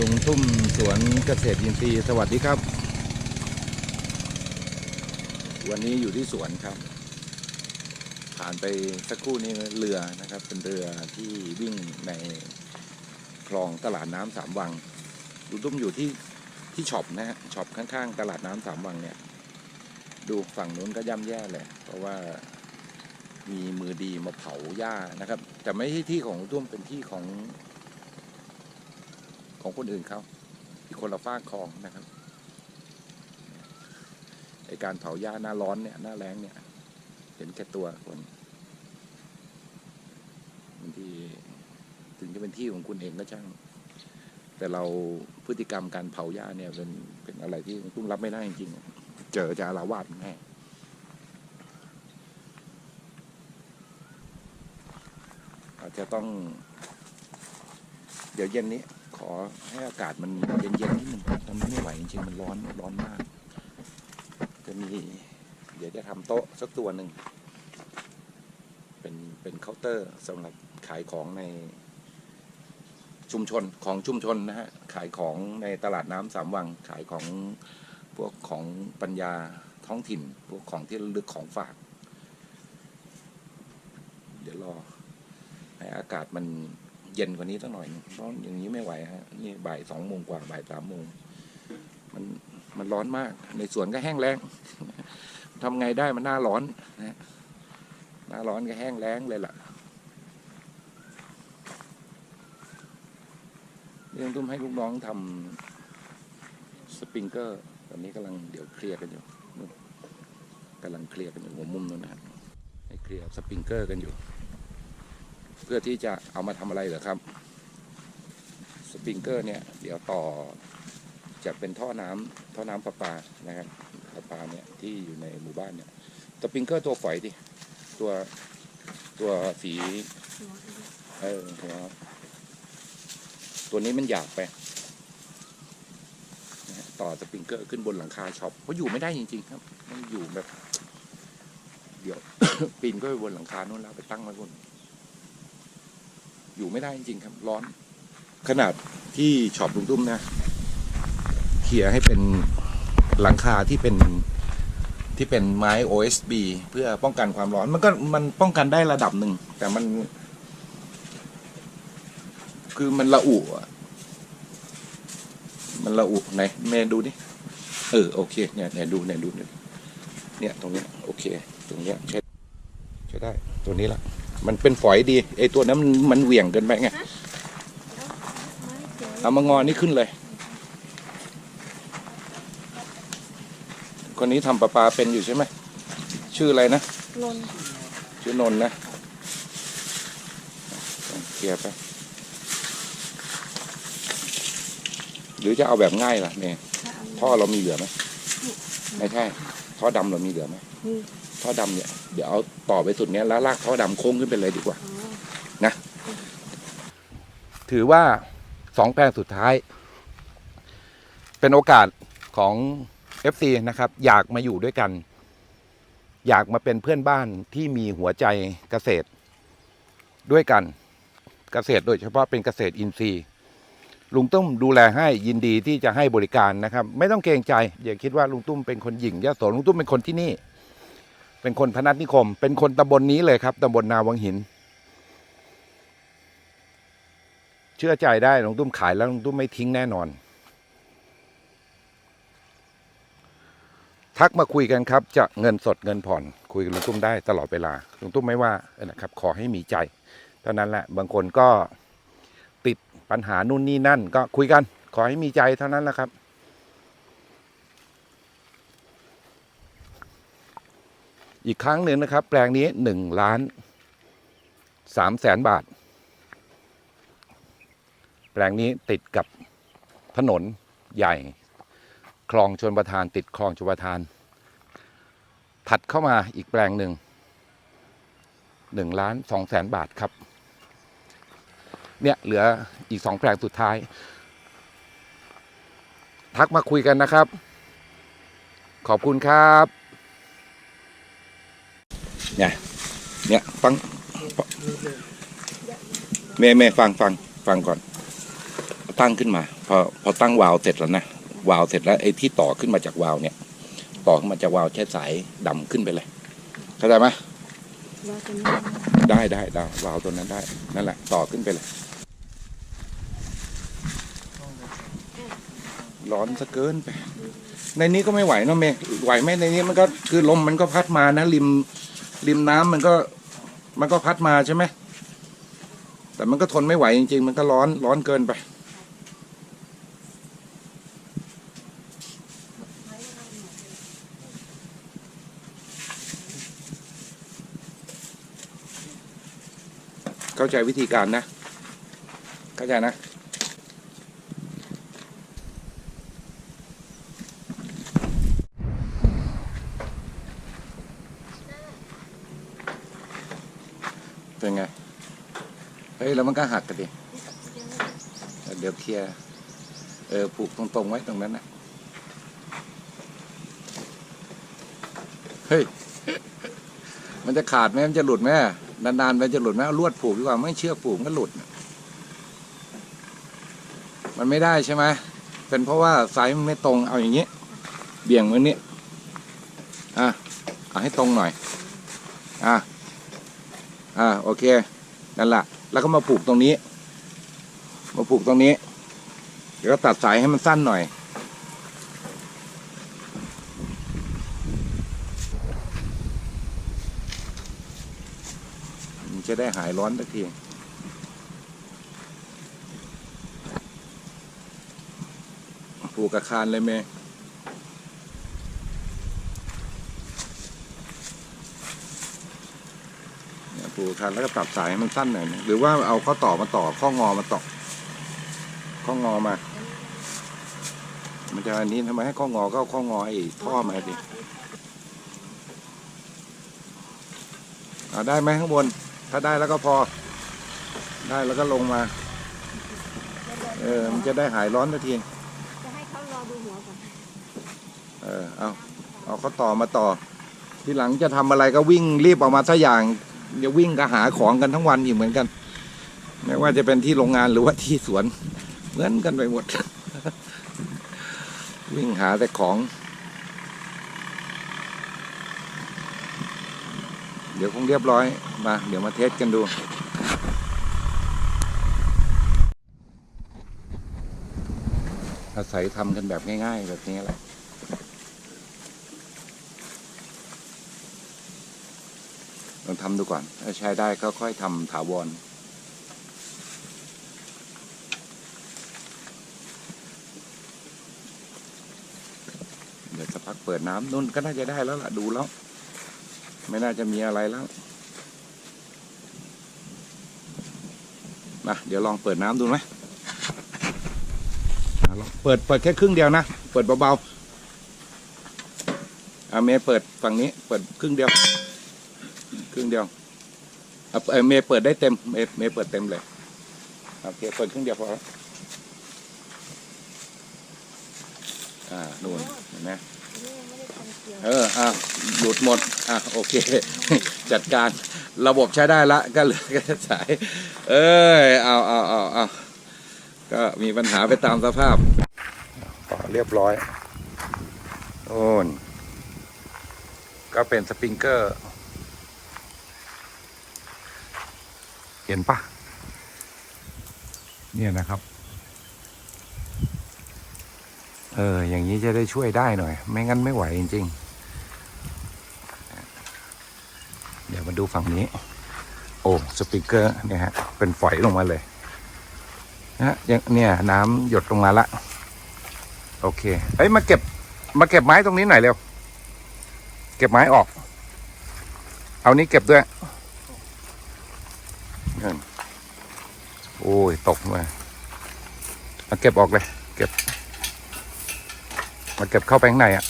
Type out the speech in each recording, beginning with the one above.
ลุงทุ่มสวนเกษตรอินทรีย์สวัสดีครับ วันนี้อยู่ที่สวนครับ ผ่านไปสักครู่นี้เรือนะครับ เป็นเรือที่วิ่งในคลองตลาดน้ำสามวังลุงตุ้มอยู่ที่ที่ช็อปนะฮะช็อปข้างๆ ตลาดน้ำสามวังเนี่ย ดูฝั่งนู้นก็ย่ำแย่เลยเพราะว่ามีมือดีมาเผาหญ้านะครับ แต่ไม่ใช่ที่ของลุงตุ้มเป็นที่ของ ของคนอื่นเขาอีกคนละฟากคลองนะครับไอการเผาหญ้าหน้าร้อนเนี่ยหน้าแรงเนี่ย เห็นแค่ตัวคนบางทีถึงจะเป็นที่ของคุณเองก็ช่าง แต่เราพฤติกรรมการเผาหญ้าเนี่ยเป็นเป็นอะไรที่ตุ้มรับไม่ได้จริงๆเจอจะอาละวาดแน่อาจจะต้อง เดี๋ยวเย็นนี้ ขอให้อากาศมันเย็นๆนิดนึงตอนนี้ไม่ไหวจริงๆมันร้อนร้อนมาก จะมี เดี๋ยวจะทำโต๊ะสักตัวหนึ่ง เป็นเป็นเคาน์เตอร์สำหรับขายของในชุมชนของชุมชนนะฮะ ขายของในตลาดน้ำสามวัง ขายของพวกของปัญญาท้องถิ่น พวกของที่ลึกของฝาก เดี๋ยวรอให้อากาศมัน เย็นกว่านี้สักหน่อยร้อนอย่างนี้ไม่ไหวฮะนี่บ่ายสองโมงกว่าบ่ายสามโมงมันมันร้อนมาก ในสวนก็แห้งแล้งทำไงได้มันหน้าร้อนนะหน้าร้อนก็แห้งแล้งเลยล่ะเรื่องตุ้มให้ลูกน้องทำสปริงเกอร์ตอนนี้กำลังเดี๋ยวเคลียร์กันอยู่นู่นกำลังเคลียร์กันอยู่หัวมุมนู้นนะฮะให้เคลียร์สปริงเกอร์กันอยู่ เพื่อที่จะเอามาทำอะไรเหรอครับ สปริงเกอร์เนี่ยเดี๋ยวต่อจะเป็นท่อน้ำท่อน้ำประปานะครับประปาเนี่ยที่อยู่ในหมู่บ้านเนี่ยสปริงเกอร์ตัวฝอยดิตัวตัวสีเออหัวตัวนี้มันหยาบไปต่อสปริงเกอร์ขึ้นบนหลังคาช็อปเพราะอยู่ไม่ได้จริง ๆ ครับมันอยู่แบบ เดี๋ยว ปีนก็ไปบนหลังคาโน้นแล้วไปตั้งไว้บน อยู่ไม่ได้จริงๆครับร้อน ขนาดที่ช็อปลุงตุ้มนะเขี่ยให้เป็นหลังคาที่เป็นที่เป็นไม้ OSB เพื่อป้องกันความร้อน มันก็มันป้องกันได้ระดับหนึ่ง แต่มัน คือมันละอุมันละอุไหนเมย์ดูดิเออโอเคเนี่ยเนี่ยดูเนี่ยดูเนี่ยเนี่ยตรงเนี้ยโอเค ตรงเนี้ยใช้ใช้ได้ตัวนี้ละ มันเป็นฝอยดีไอตัวนั้นมันมันเหวี่ยงเกินไปไงเอามางอนี่ขึ้นเลย คนนี้ทำประปาเป็นอยู่ใช่ไหมชื่ออะไรนะนนชื่อนนท์นะเคลียร์ไปหรือจะเอาแบบง่ายล่ะเนี่ยท่อเรามีเหลือไหมไม่ใช่ท่อดำเรามีเหลือไหม ท่อดำเนี่ยเดี๋ยวเอาต่อไปสุดเนี้ยแล้วลากท่อดำโค้งขึ้นไปเลยดีกว่านะถือว่าสองแปลงสุดท้าย เป็นโอกาสของ FC นะครับ อยากมาอยู่ด้วยกัน อยากมาเป็นเพื่อนบ้านที่มีหัวใจเกษตร ด้วยกันเกษตรโดยเฉพาะเป็นเกษตรอินทรีย์ลุงตุ้มดูแลให้ยินดีที่จะให้บริการนะครับ ไม่ต้องเกรงใจ อย่าคิดว่าลุงตุ้มเป็นคนหยิ่งยะโสลุงตุ้มเป็นคนที่นี่ เป็นคนพนัสนิคม เป็นคนตำบลนนี้เลยครับตำบลนาวังหิน เชื่อใจได้ลุงตุ้มขายแล้วลุงตุ้มไม่ทิ้งแน่นอน ทักมาคุยกันครับ จะเงินสดเงินผ่อน คุยกับลุงตุ้มได้ตลอดเวลาลุงตุ้มไม่ว่านะครับ ขอให้มีใจเท่านั้นแหละบางคนก็ติดปัญหานู่นนี่นั่น ก็คุยกัน ขอให้มีใจเท่านั้นแหละครับ อีกครั้งหนึ่งนะครับ แปลงนี้หนึ่งล้านสามแสนบาท แปลงนี้ติดกับถนนใหญ่ คลองชนประทาน ติดคลองชนประทาน ถัดเข้ามาอีกแปลงหนึ่งหนึ่งล้านสองแสนบาทครับ เนี่ยเหลืออีกสองแปลงสุดท้าย ทักมาคุยกันนะครับ ขอบคุณครับ เนี่ยเนี่ยฟังเมย์เมย์ฟังฟังฟังก่อน ตั้งขึ้นมา พอพอตั้งวาล์วเสร็จแล้วนะวาล์วเสร็จแล้วไอ้ที่ต่อขึ้นมาจากวาล์วเนี่ย ต่อขึ้นมาจากวาล์วใช้สายดำขึ้นไปเลยเข้าใจไหมได้ได้ได้วาล์วตัวนั้นได้นั่นแหละต่อขึ้นไปเลย ร้อนสะเกินไปในนี้ก็ไม่ไหวเนอะเมย์ไหวไหมในนี้มันก็คือลมมันก็พัดมานะริม ริมน้ำมันก็มันก็พัดมาใช่ไหม แต่มันก็ทนไม่ไหวจริงๆ มันก็ร้อนร้อนเกินไป เข้าใจวิธีการนะ เข้าใจนะ เป็นไง เฮ้ยแล้วมันก็หักกันดิเดี๋ยวเคลียร์เออผูกตรงๆไว้ตรงนั้นนะเฮ้ยมันจะขาดไหมมันจะหลุดไหมนานๆมันจะหลุดไหมเอาลวดผูกดีกว่าไม่เชือกผูกมันก็หลุด มันไม่ได้ใช่ไหมเป็นเพราะว่าไซส์มันไม่ตรงเอาอย่างนี้ เบี่ยงไว้นี้อะเอาให้ตรงหน่อย อะอ่าโอเคนั่นแหละ แล้วก็มาผูกตรงนี้ มาผูกตรงนี้ เดี๋ยวก็ตัดสายให้มันสั้นหน่อย มันจะได้หายร้อนสักทีผูกกับคานเลยเมย์เนี่ย ผูกกับคานแล้วก็ตัดสายให้มันสั้นหน่อยนะหรือว่าเอาข้อต่อมาต่อข้องอมาต่อข้องอมา มันจะอันนี้ทำไมให้ข้องอก็เอาข้องอไอ้ท่อมาดิเอาได้ไหมข้างบน ถ้าได้แล้วก็พอ ได้แล้วก็ลงมา เออ มันจะได้หายร้อนสักทีจะให้เขารอดูหัวก่อนเออเอาเอาเขาต่อมาต่อ ทีหลังจะทำอะไรก็วิ่งรีบออกมาสักอย่าง อย่าวิ่งก็หาของกันทั้งวันอีกเหมือนกัน ไม่ว่าจะเป็นที่โรงงานหรือว่าที่สวน เหมือนกันไปหมด วิ่งหาแต่ของ เดี๋ยวคงเรียบร้อยมา เดี๋ยวมาเทสกันดูอาศัยทำกันแบบง่าย ๆ แบบนี้แหละ องทำดูก่อน ถ้าใช้ได้ก็ค่อยทำถาวรเดี๋ยวสักพักเปิดน้ำนุ่นก็น่าจะได้แล้วล่ะ ดูแล้ว ไม่น่าจะมีอะไรแล้วมาเดี๋ยวลองเปิดน้ำดูไหมลองเปิดเปิดแค่ครึ่งเดียวนะ เปิดเบาๆอาเมย์เปิดฝั่งนี้ เปิดครึ่งเดียว ครึ่งเดียวอะเอ่อเมย์เปิดได้เต็มเมย์เมย์เปิดเต็มเลยโอเคเปิดครึ่งเดียวพอแล้วอ่านู่นเห็นไหมอันนี้ยังไม่ได้ทำเกี่ยวเอออะหลุดหมดอะโอเค จัดการระบบใช้ได้ละก็เหลือแค่สาย เอ้ยเอาเอาเอาเอาก็มีปัญหาไปตามสภาพต่อเรียบร้อยโอ้นก็เป็นสปริงเกอร์ เห็นปะเนี่ยนะครับ เออ อย่างนี้จะได้ช่วยได้หน่อย ไม่งั้นไม่ไหวจริง ๆ เดี๋ยวมาดูฝั่งนี้ โอ้สปีกเกอร์เนี่ยฮะ เป็นฝอยลงมาเลยนะฮะยังเนี่ยน้ำหยดลงมาละ โอเค เอ้ย มาเก็บ มาเก็บไม้ตรงนี้หน่อยเร็ว เก็บไม้ออก เอานี้เก็บด้วยนั่นโอ้ย ตกมามาเก็บออกเลย เก็บ มาเก็บเข้าไปข้างในอะ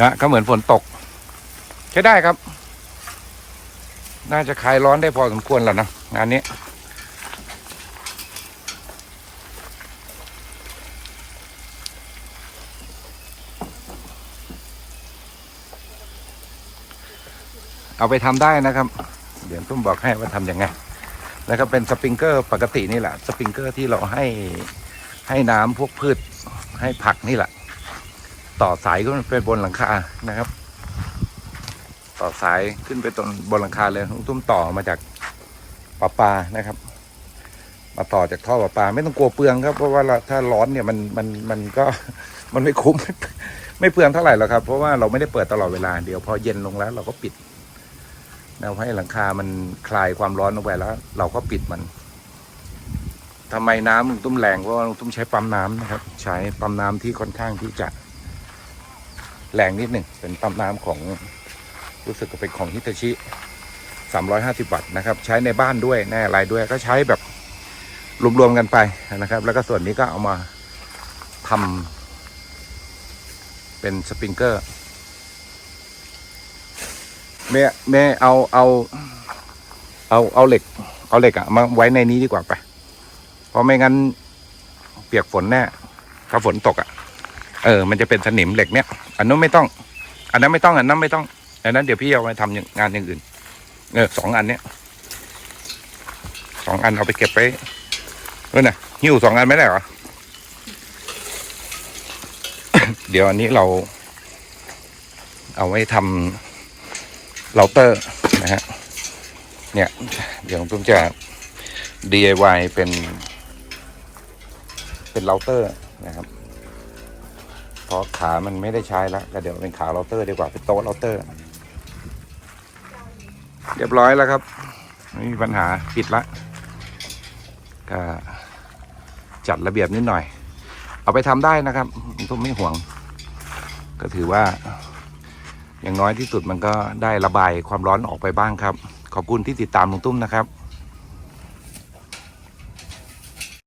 นะก็เหมือนฝนตก ใช้ได้ครับ น่าจะคลายร้อนได้พอสมควรแล้วนะงานนี้ เอาไปทำได้นะครับ เดี๋ยวตุ้มบอกให้ว่าทำยังไงแล้วก็เป็นสปริงเกอร์ปกตินี่แหละสปริงเกอร์ที่เราให้ให้น้ำพวกพืชให้ผักนี่แหละ ต่อสายขึ้นไปบนหลังคานะครับ ต่อสายขึ้นไปตรงบนหลังคาเลยตุ้มต่อมาจากปลาปลานะครับ มาต่อจากท่อปลาปลาไม่ต้องกลัวเปลืองครับ เพราะว่าเราถ้าร้อนเนี่ยมันมันมันก็มันไม่คุ้มไม่เปลืองเท่าไหร่หรอกครับ เพราะว่าเราไม่ได้เปิดตลอดเวลาเดี๋ยวพอเย็นลงแล้วเราก็ปิด เราให้หลังคามันคลายความร้อนลงไปแล้ว เราก็ปิดมันทำไมน้ำลุงตุ้มแรงเพราะว่าลุงตุ้มใช้ปั๊มน้ำนะครับ ใช้ปั๊มน้ำที่ค่อนข้างที่จะ แรงนิดหนึ่งเป็นปั๊มน้ำของรู้สึกจะเป็นของฮิตาชิ 350 วัตต์นะครับ ใช้ในบ้านด้วยแน่อะไรด้วยก็ใช้แบบรวมๆกันไปนะครับ แล้วก็ส่วนนี้ก็เอามาทำเป็นสปริงเกอร์ แม่แม่เอาเอาเอาเอาเหล็ก เอาเหล็กอะมาไว้ในนี้ดีกว่าไป เพราะไม่งั้น เปียกฝนแน่ถ้าฝนตกอะเออ มันจะเป็นสนิมเหล็กเนี้ยอันนู้นไม่ต้อง อันนั้นไม่ต้องอันนั้นไม่ต้องอันนั้นเดี๋ยวพี่เอาไปทำงานอย่างอื่น เออสองอันเนี้ยสองอันเอาไปเก็บไปเออน่ะหิ้วสองอันไม่ได้เหรอเดี๋ยวอันนี้เรา เอาไว้ทำ เราเตอร์นะฮะเนี่ยเดี๋ยวตุ้มจะ DIY เป็น เป็นเราเตอร์นะครับเพราะขามันไม่ได้ใช้แล้วก็เดี๋ยวเป็นขาเราเตอร์ดีกว่าเป็นโต๊ะเราเตอร์ เรียบร้อยแล้วครับไม่มีปัญหาปิดละก็จัดระเบียบนิดหน่อย เอาไปทำได้นะครับตุ้มไม่ห่วง ก็ถือว่า อย่างน้อยที่สุดมันก็ได้ระบายความร้อนออกไปบ้างครับ ขอบคุณที่ติดตามลุงตุ้มนะครับ